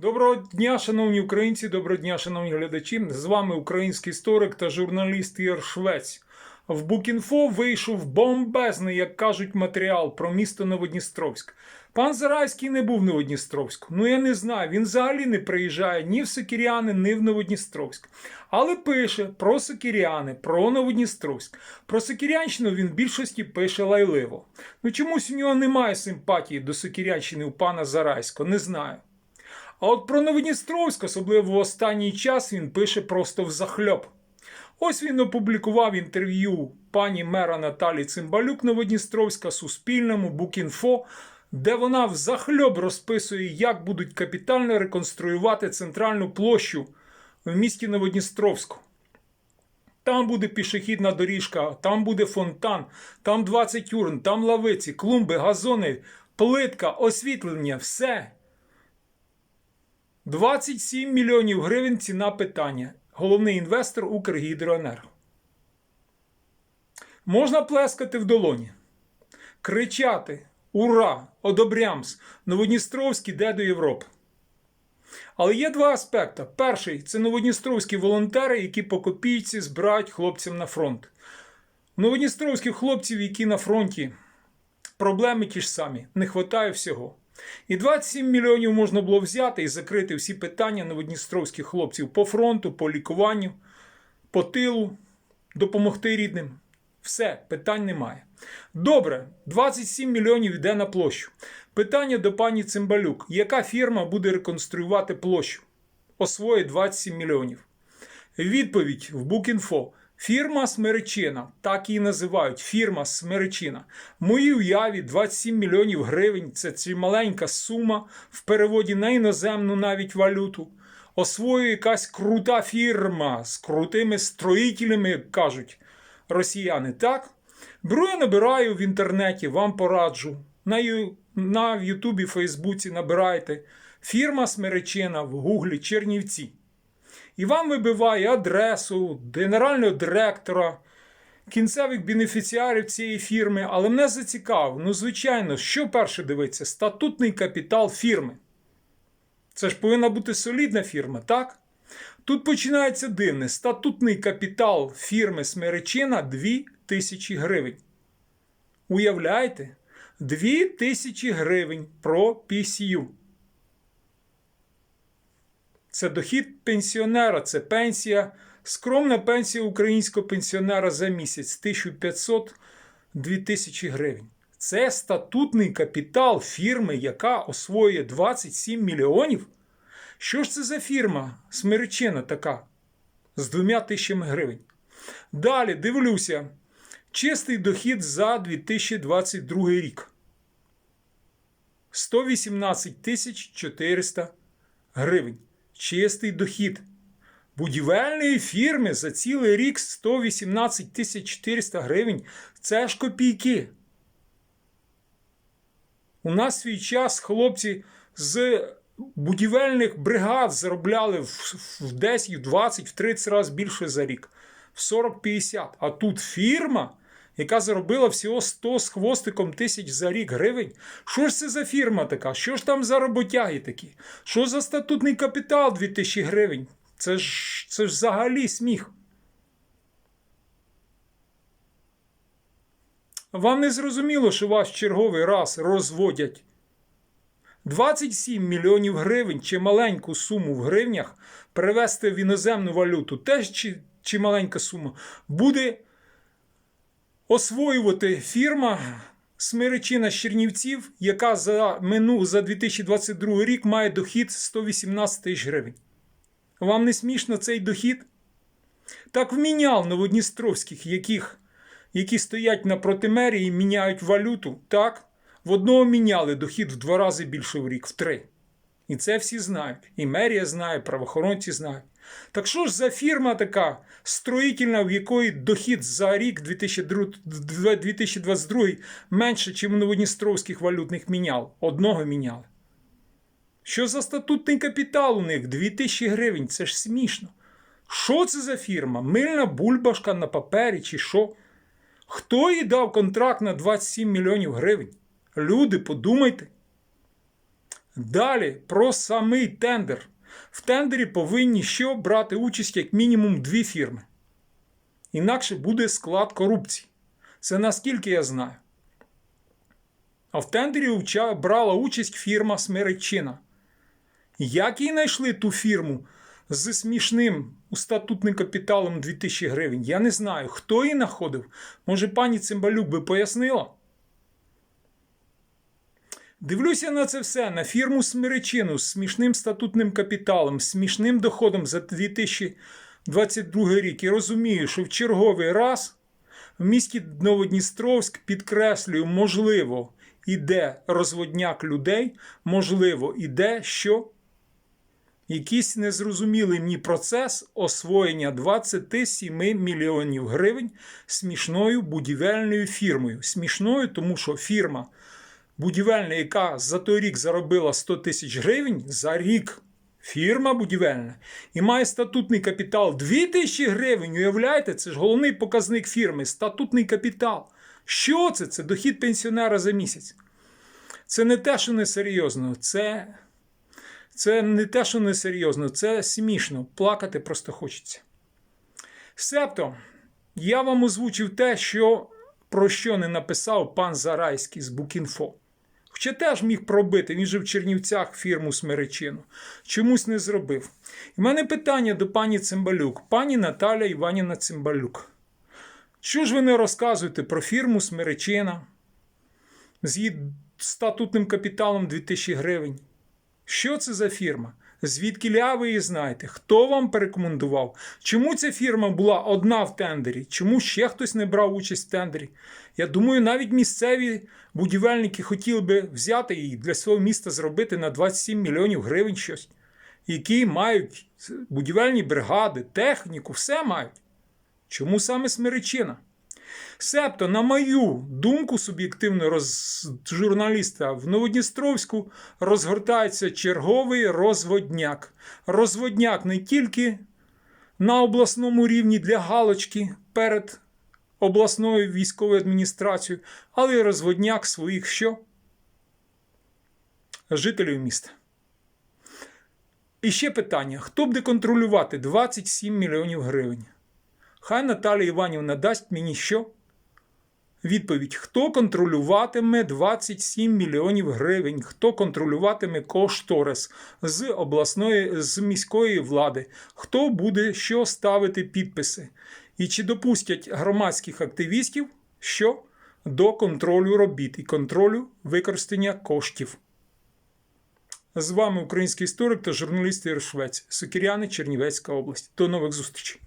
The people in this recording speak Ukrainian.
Доброго дня, шановні українці, доброго дня, шановні глядачі. З вами український історик та журналіст Ігор Швець. В Букінфо вийшов бомбезний, як кажуть, матеріал про місто Новодністровськ. Пан Зарайський не був в Новодністровську. Ну я не знаю, він взагалі не приїжджає ні в Сокіряни, ні в Новодністровськ. Але пише про Сокіряни, про Новодністровськ. Про Сокірянщину він в більшості пише лайливо. Ну чомусь у нього немає симпатії до Сокірянщини у пана Зарайського, не знаю. А от про Новодністровськ, особливо в останній час, він пише просто взахльоп. Ось він опублікував інтерв'ю пані мера Наталі Цимбалюк Новодністровська Суспільному Букінфо, де вона взахльоб розписує, як будуть капітально реконструювати центральну площу в місті Новодністровську. Там буде пішохідна доріжка, там буде фонтан, там 20 урн, там лавиці, клумби, газони, плитка, освітлення, все. 27 мільйонів гривень ціна питання. Головний інвестор Укргідроенерго. Можна плескати в долоні, кричати Ура! Одобрямс! Новодністровський йде до Європи. Але є два аспекти. Перший це новодністровські волонтери, які по копійці збирають хлопцям на фронт. Новодністровських хлопців, які на фронті, проблеми ті ж самі, не вистачає всього. І 27 мільйонів можна було взяти і закрити всі питання новодністровських хлопців по фронту, по лікуванню, по тилу, допомогти рідним. Все, питань немає. Добре, 27 мільйонів йде на площу. Питання до пані Цимбалюк: яка фірма буде реконструювати площу? Освоїть 27 мільйонів. Відповідь в Букінфо. Фірма Смеречина, так її називають. Фірма Смеречина. В моїй уяві 27 мільйонів гривень це чималенька сума в переводі на іноземну навіть валюту. Освоює якась крута фірма з крутими строїтелями, як кажуть росіяни. Так? Беру я набираю в інтернеті, вам пораджу. На, ю... на Ютубі, Фейсбуці набирайте. Фірма Смеречина в Гуглі Чернівці. І вам вибиває адресу генерального директора, кінцевих бенефіціарів цієї фірми. Але мене зацікавив, ну, звичайно, що перше дивиться? Статутний капітал фірми. Це ж повинна бути солідна фірма, так? Тут починається дивне. Статутний капітал фірми Смеречина 2 тисячі гривень. Уявляєте? 2 тисячі гривень про PCU. Це дохід пенсіонера, це пенсія, скромна пенсія українського пенсіонера за місяць 1500-2000 гривень. Це статутний капітал фірми, яка освоює 27 мільйонів. Що ж це за фірма Смиричина така з двома тисячами гривень? Далі дивлюся, чистий дохід за 2022 рік. 118 тисяч 400 гривень чистий дохід. Будівельної фірми за цілий рік 118 400 гривень це ж копійки. У нас свій час хлопці з будівельних бригад заробляли в 10, в 20, в 30 разів більше за рік. В 40-50. А тут фірма, яка заробила всього 100 з хвостиком тисяч за рік гривень. Що ж це за фірма така? Що ж там за роботяги такі? Що за статутний капітал 2000 гривень? Це ж, це ж взагалі сміх. Вам не зрозуміло, що вас черговий раз розводять 27 мільйонів гривень чи маленьку суму в гривнях перевести в іноземну валюту, теж чи, чи маленька сума, буде освоювати фірма Смиричина з Чернівців, яка за мину за 2022 рік має дохід 118 тисяч гривень. Вам не смішно цей дохід? Так вміняв новодністровських, яких, які стоять на протимерії і міняють валюту. Так, в одного міняли дохід в два рази більше в рік, в три. І це всі знають. І мерія знає, правоохоронці знають. Так що ж за фірма така строїтельна, в якої дохід за рік 2022 менше, ніж у новодністровських валютних мінял? Одного міняли. Що за статутний капітал у них? 2000 гривень. Це ж смішно. Що це за фірма? Мильна бульбашка на папері чи що? Хто їй дав контракт на 27 мільйонів гривень? Люди, подумайте. Далі про самий тендер. В тендері повинні що брати участь як мінімум дві фірми. Інакше буде склад корупції. Це наскільки я знаю. А в тендері брала участь фірма Смеречина. Як їй знайшли ту фірму з смішним статутним капіталом 2000 гривень? Я не знаю. Хто її знаходив? Може, пані Цимбалюк би пояснила? Дивлюся на це все, на фірму Смиречину з смішним статутним капіталом, смішним доходом за 2022 рік і розумію, що в черговий раз в місті Новодністровськ підкреслюю, можливо, іде розводняк людей, можливо, іде що якийсь незрозумілий мені процес освоєння 27 мільйонів гривень смішною будівельною фірмою. Смішною, тому що фірма будівельна, яка за той рік заробила 100 тисяч гривень, за рік фірма будівельна і має статутний капітал 2 тисячі гривень. Уявляєте, це ж головний показник фірми статутний капітал. Що це? Це дохід пенсіонера за місяць. Це не те, що несерйозно, це, це не те, що несерйозно, це смішно. Плакати просто хочеться. Себто, я вам озвучив те, що, про що не написав пан Зарайський з Букінфо. Хоча теж міг пробити, він же в Чернівцях фірму Смеречину. Чомусь не зробив. І в мене питання до пані Цимбалюк, пані Наталя Іванівна Цимбалюк. Що ж ви не розказуєте про фірму Смеречина з її статутним капіталом 2000 гривень? Що це за фірма? Звідки ля ви її знаєте? Хто вам порекомендував? Чому ця фірма була одна в тендері? Чому ще хтось не брав участь в тендері? Я думаю, навіть місцеві будівельники хотіли би взяти її для свого міста зробити на 27 мільйонів гривень щось, які мають будівельні бригади, техніку, все мають. Чому саме Смиречина? Себто, на мою думку суб'єктивно роз... журналіста, в Новодністровську розгортається черговий розводняк. Розводняк не тільки на обласному рівні для галочки перед обласною військовою адміністрацією, але й розводняк своїх що? Жителів міста. І ще питання: хто буде контролювати 27 мільйонів гривень? Хай Наталія Іванівна дасть мені що? Відповідь: хто контролюватиме 27 мільйонів гривень? Хто контролюватиме кошторис з обласної з міської влади? Хто буде що ставити підписи? І чи допустять громадських активістів що до контролю робіт і контролю використання коштів? З вами український історик та журналіст Ігор Швець, Сокіряни, Чернівецька область. До нових зустрічей!